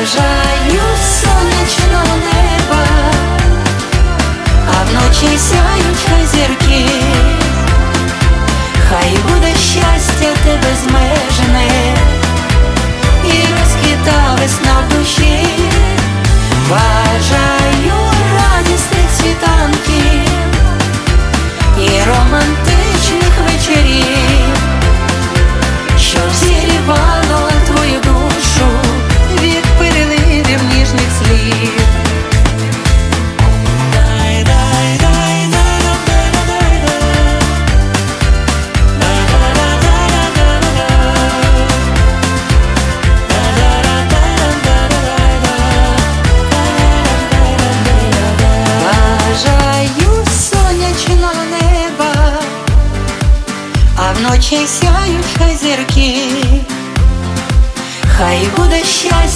бажаю солнечное небо, а в ночи хай зірки. Ночи сияют озерки, зірки, хай буде щастя.